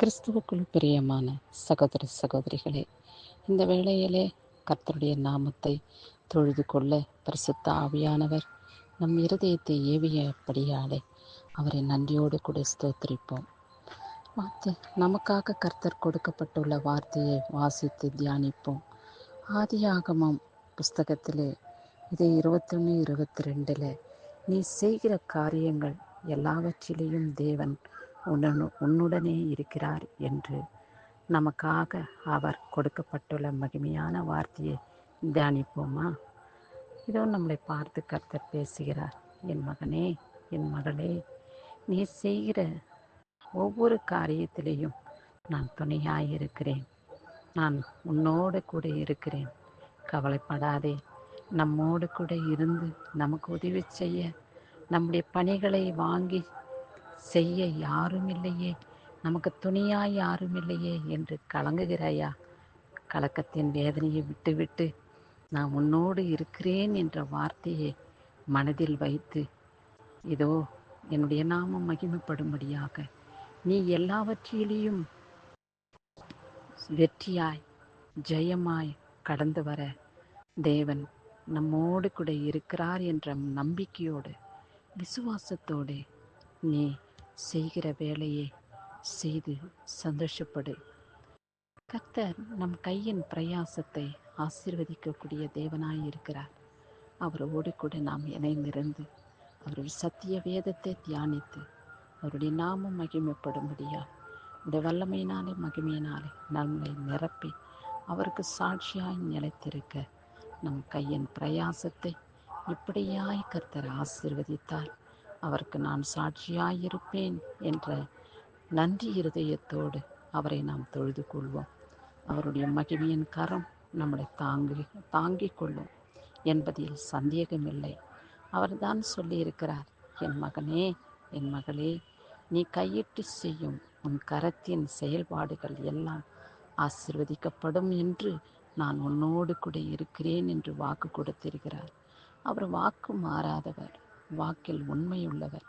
கிறிஸ்துவுக்குள் பிரியமான சகோதர சகோதரிகளே இந்த வேளையிலே கர்த்தருடைய நாமத்தை தொழுது கொள்ள பரிசுத்த ஆவியானவர் நம் இருதயத்தை ஏவியபடியாலே அவரை நன்றியோடு கூட ஸ்தோத்திரிப்போம். வார்த்தை நமக்காக கர்த்தர் கொடுக்கப்பட்டுள்ள வார்த்தையை வாசித்து தியானிப்போம். ஆதியாகமம் புஸ்தகத்திலே இது இருபத்தொன்று இருபத்தி ரெண்டில் நீ செய்கிற காரியங்கள் எல்லாவற்றிலேயும் தேவன் உடனு உன்னுடனே இருக்கிறார் என்று நமக்காக அவர் கொடுக்கப்பட்டுள்ள மகிமையான வார்த்தையை தியானிப்போமா? இதோ நம்மளை பார்த்து கர்த்தர் பேசுகிறார். என் மகனே என் மகளே நீ செய்கிற ஒவ்வொரு காரியத்திலேயும் நான் துணையாக இருக்கிறேன். நான் உன்னோடு கூட இருக்கிறேன். கவலைப்படாதே. நம்மோடு கூட இருந்து நமக்கு உதவி செய்ய நம்முடைய பணிகளை வாங்கி செய்ய யாரும் இல்லையே நமக்கு துணியாய் யாரும் இல்லையே என்று கலங்குகிறாயா? கலக்கத்தின் வேதனையை விட்டுவிட்டு நான் உன்னோடு இருக்கிறேன் என்ற வார்த்தையை மனதில் வைத்து இதோ என்னுடைய நாமம் மகிமைப்படும்படியாக நீ எல்லாவற்றிலேயும் வெற்றியாய் ஜெயமாய் கடந்து வர தேவன் நம்மோடு கூட இருக்கிறார் என்ற நம்பிக்கையோடு விசுவாசத்தோடு நீ செய்கிற வேலையை செய்து சந்தோஷப்படு. கர்த்தர் நம் கையின் பிரயாசத்தை ஆசீர்வதிக்கக்கூடிய தேவனாய் இருக்கிறார் அவரோடு கூட நாம் இணைந்திருந்து அவருடைய சத்திய வேதத்தை தியானித்து அவருடைய நாமம் மகிமைப்படும்படியால் இந்த வல்லமையினாலே மகிமையினாலே நம்மை நிரப்பி அவருக்கு சாட்சியாய் நிலைத்திருக்க நம் கையின் பிரயாசத்தை இப்படியாய் கர்த்தர் ஆசிர்வதித்தார். அவருக்கு நான் சாட்சியாயிருப்பேன் என்ற நன்றி இருதயத்தோடு அவரை நாம் தொழுது கொள்வோம். அவருடைய மகிமையின் கரம் நம்மளை தாங்கி தாங்கிக் கொள்ளும் என்பதில் சந்தேகமில்லை. அவர்தான் சொல்லியிருக்கிறார் என் மகனே என் மகளே நீ கையிட்டு செய்யும் உன் கரத்தின் செயல்பாடுகள் எல்லாம் ஆசிர்வதிக்கப்படும் என்று நான் உன்னோடு கூட இருக்கிறேன் என்று வாக்கு கொடுத்திருக்கிறார். அவர் வாக்கு மாறாதவர். வாக்கில் உண்மையுள்ளவர்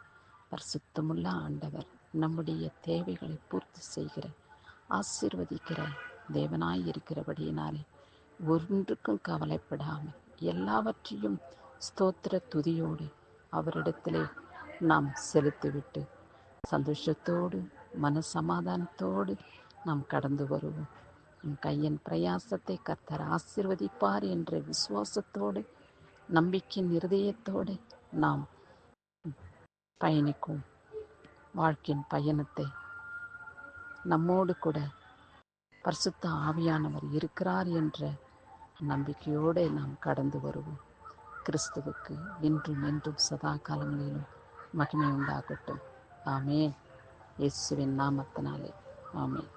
பரிசுத்தமுள்ள ஆண்டவர் நம்முடைய தேவைகளை பூர்த்தி செய்கிற ஆசிர்வதிக்கிற தேவனாய் இருக்கிறபடியினாலே ஒன்றுக்கும் கவலைப்படாமல் எல்லாவற்றையும் ஸ்தோத்திர துதியோடு அவரிடத்திலே நாம் செலுத்திவிட்டு சந்தோஷத்தோடு மன சமாதானத்தோடு நாம் கடந்து வருவோம். நம் கையின் பிரயாசத்தை கர்த்தர் ஆசிர்வதிப்பார் என்ற விசுவாசத்தோடு நம்பிக்கையின் இருதயத்தோடு நாம் பயணிக்கும் வாழ்க்கையின் பயணத்தை நம்மோடு கூட பரிசுத்த ஆவியானவர் இருக்கிறார் என்ற நம்பிக்கையோடு நாம் கடந்து வருவோம். கிறிஸ்துவுக்கு இன்றும் என்றும் சதா காலங்களிலும் மகிமை உண்டாகட்டும். ஆமேன். இயேசுவின் நாமத்தினாலே. ஆமேன்.